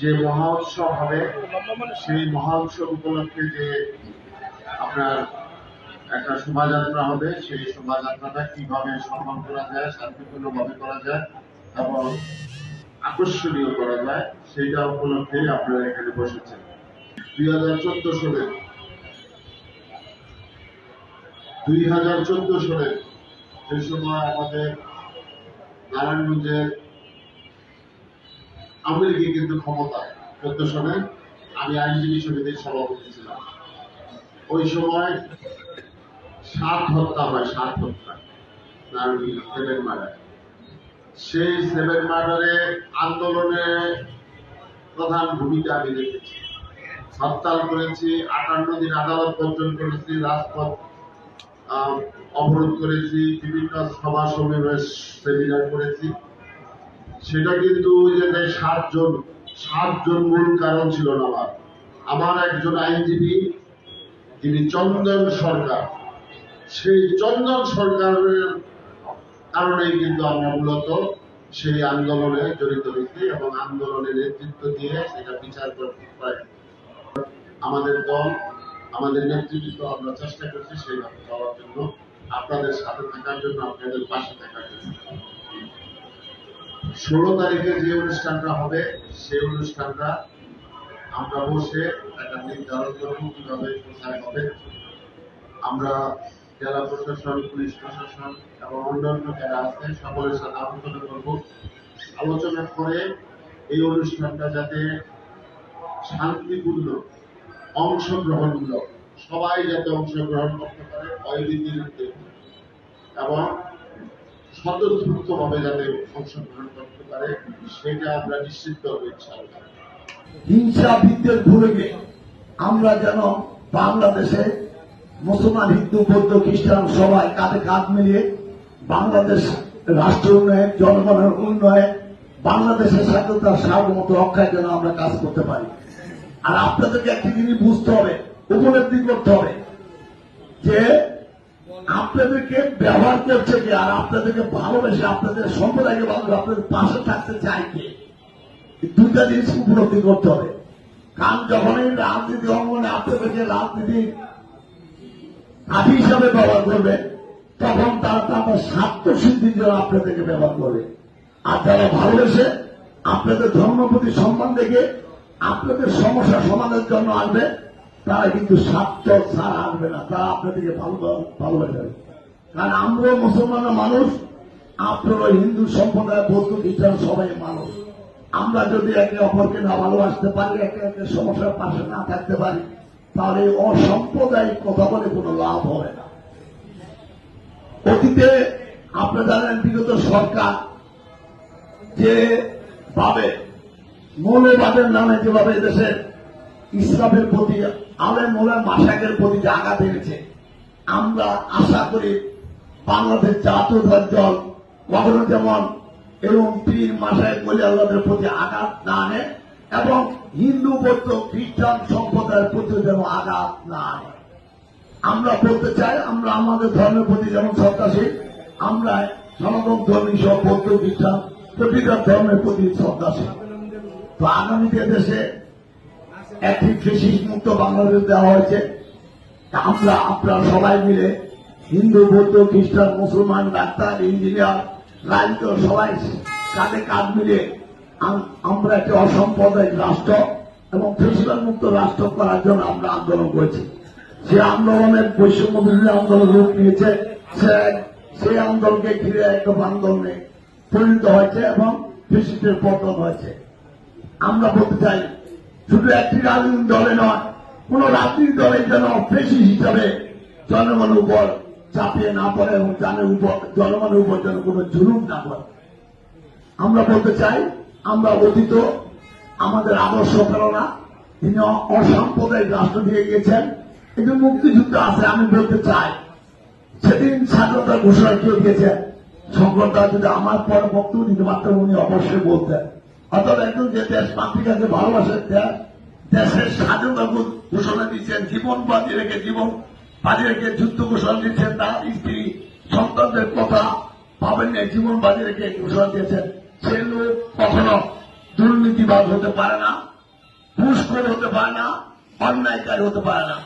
যে মহা উৎসব হবে সেই মহা উৎসব উপলক্ষে যে আপনার একটা শোভাযাত্রা হবে, সেই শোভাযাত্রাটা কীভাবে সম্মান করা যায়, শান্তিপূর্ণভাবে করা যায়, এবং আকর্ষণীয় করা যায়, সেইটা উপলক্ষে আপনারা এখানে বসেছেন। দুই হাজার চোদ্দ সালে দুই হাজার চোদ্দ সালে যে সময় আমাদের নারায়ণগঞ্জের আওয়ামী লীগের কিন্তু ক্ষমতা সালে আমি আইনজীবী সমিতির সভাপতি ছিলাম। ওই সময় সাত হত্যা হয়, সাত হত্যা। Seven murder. সেই সেভেন মার্ডারে আন্দোলনে প্রধান ভূমিকা আমি রেখেছি। হরতাল করেছি, আটান্ন দিন আদালত বর্জন করেছি, রাজপথ অবরোধ করেছি, বিভিন্ন সভা সমাবেশ সেমিনার করেছি। সেটা কিন্তু যে সাতজন সাতজন মূল কারণ ছিল না আমার। আমার একজন আইনজীবী, যিনি চন্দন সরকার। সেই চন্দন সরকারের কারণেই কিন্তু আমরা মূলত সেই আন্দোলনে জড়িত হয়েছি এবং আন্দোলনের নেতৃত্ব দিয়ে সেটা বিচার করতে পারি। আমাদের দল, আমাদের নেতৃত্ব আমরা চেষ্টা করছি সেইভাবে চলার জন্য। আপনাদের সাথে থাকার জন্য, আপনাদের পাশে থাকার জন্য। ষোলো তারিখে যে অনুষ্ঠানটা হবে, সেই অনুষ্ঠানটা আমরা বসে একটা নির্ধারণ করব কীভাবে কোথায় হবে, আমরা জেলা প্রশাসন, পুলিশ প্রশাসন এবং অন্যান্য যারা আছে, সকলের সাথে আলোচনা করব। আলোচনা করে এই অনুষ্ঠানটা যাতে শান্তিপূর্ণ, অংশগ্রহণমূলক, সবাই যাতে অংশগ্রহণ করতে পারে মধ্যে এবং স্বতঃস্ফূর্ত ভাবে যাতে অংশগ্রহণ করতে পারে, সেটা আমরা নিশ্চিত করব ইনশাআল্লাহ। হিংসা বিদ্বেষ ভুলে আমরা যেন বাংলাদেশে মুসলমান, হিন্দু, বৌদ্ধ, খ্রিস্টান সবাই কাঁধে কাঁধ মিলিয়ে বাংলাদেশ রাষ্ট্র উন্নয়ন, জনগণের উন্নয়ন, বাংলাদেশের স্বাধীনতার সার্বভৌমত রক্ষায় যেন আমরা কাজ করতে পারি। আর আপনাদেরকে একটি জিনিস বুঝতে হবে, উপলব্ধি করতে হবে, যে আপনাদেরকে ব্যবহার করছে কে আর আপনাদেরকে ভালোবেসে, আপনাদের সম্প্রদায়কে ভালোবেসে আপনাদের পাশে থাকতে চায় কে? দুইটা জিনিস উপলব্ধি করতে হবে। কারণ যখনই রাজনীতি অঙ্গনে আপনাদেরকে রাজনীতি আদি হিসাবে ব্যবহার করবে, তখন তারা তাদের স্বার্থ সিদ্ধির জন্য আপনাদেরকে ব্যবহার করবে। আর যারা ভালোবেসে আপনাদের ধর্মের প্রতি সম্মান দেখে আপনাদের সমস্যা সমাধানের জন্য আসবে তারা কিন্তু স্বার্থ ছাড়া আসবে না তারা আপনাদেরকে ভালো ভালোবাসবে কারণ আমরাও মুসলমানের মানুষ। আপনারা হিন্দু সম্প্রদায় বৌদ্ধ খ্রিস্টান সবাই মানুষ। আমরা যদি একে অপরকে না ভালোবাসতে পারি, একে একে সমস্যার পাশে না থাকতে পারি, তাহলে অসাম্প্রদায়িক কথা বলে কোনো লাভ হবে না। অতীতে আপনারা জানেন, বিগত সরকার যে ভাবে মৌলবাদের নামে যেভাবে দেশের ইসলামের প্রতি, আলেম মোলার মাসাকের প্রতি যে আঘাত এনেছে, আমরা আশা করি বাংলাদেশ জাতীয়তার দল কখনো যেমন এরকম পীর মাসায় বলে আল্লাহদের প্রতি আঘাত না আনে এবং হিন্দু, বৌদ্ধ, খ্রিস্টান সম্প্রদায়ের প্রতি যেন আঘাত না আনে। আমরা বলতে চাই, আমরা আমাদের ধর্মের প্রতি যেমন শ্রদ্ধাশীল, আমরা সনাতন ধর্মী সব বৌদ্ধ, খ্রিস্টান প্রতিটা ধর্মের প্রতি শ্রদ্ধাশীল। তো আগামীতে দেশে একটি কৃষি মুক্ত বাংলাদেশ দেওয়া হয়েছে। আমরা, আপনারা সবাই মিলে, হিন্দু, বৌদ্ধ, খ্রিস্টান, মুসলমান, ডাক্তার, ইঞ্জিনিয়ার, রাজনীতি, সবাই কাঁধে কাঁধ মিলে আমরা একটি অসাম্প্রদায়িক রাষ্ট্র এবং ফেসিবাল মুক্ত রাষ্ট্র করার জন্য আমরা আন্দোলন করেছি। সে আন্দোলনের বৈষম্য বিরোধী আন্দোলন রূপ নিয়েছে। সে, সেই আন্দোলনকে ঘিরে একটা আন্দোলনে পরিণত হয়েছে এবং ফেসিস্টের পতন হয়েছে। আমরা বলতে চাই শুধু একটি রাজনৈতিক দলে নয়, কোন রাজনৈতিক দলে যেন ফেসিস হিসাবে জনগণের উপর চাপিয়ে না পড়ে এবং জানের উপর জনগণের উপর যেন কোনো জুলুম না পড়ে আমরা বলতে চাই, আমরা অতীত, আমাদের আদর্শ প্রেরণা তিনি অসাম্প্রদায়িক রাষ্ট্র দিয়ে গিয়েছেন। কিন্তু মুক্তিযুদ্ধ আছে, আমি বলতে চাই, সেদিন স্বাধীনতার ঘোষণা কে দিয়েছেন শঙ্করদা যদি আমার পর বক্তব্য দিতে পারতেন, উনি অবশ্যই বলতেন। অর্থাৎ একজন যে দেশ মাতৃকাকে ভালোবাসে দেশের স্বাধীনতা ঘোষণা দিচ্ছেন, জীবন বাজি রেখে জীবন বাজি রেখে যুদ্ধ ঘোষণা দিচ্ছেন, তার স্ত্রী, সন্তানদের কথা পাবেন না জীবন বাজি রেখে ঘোষণা দিয়েছেন। সে লোক কখনো দুর্নীতিবাদ হতে পারে না পুষ্কর হতে পারে না, অন্যায়কারী হতে পারে না।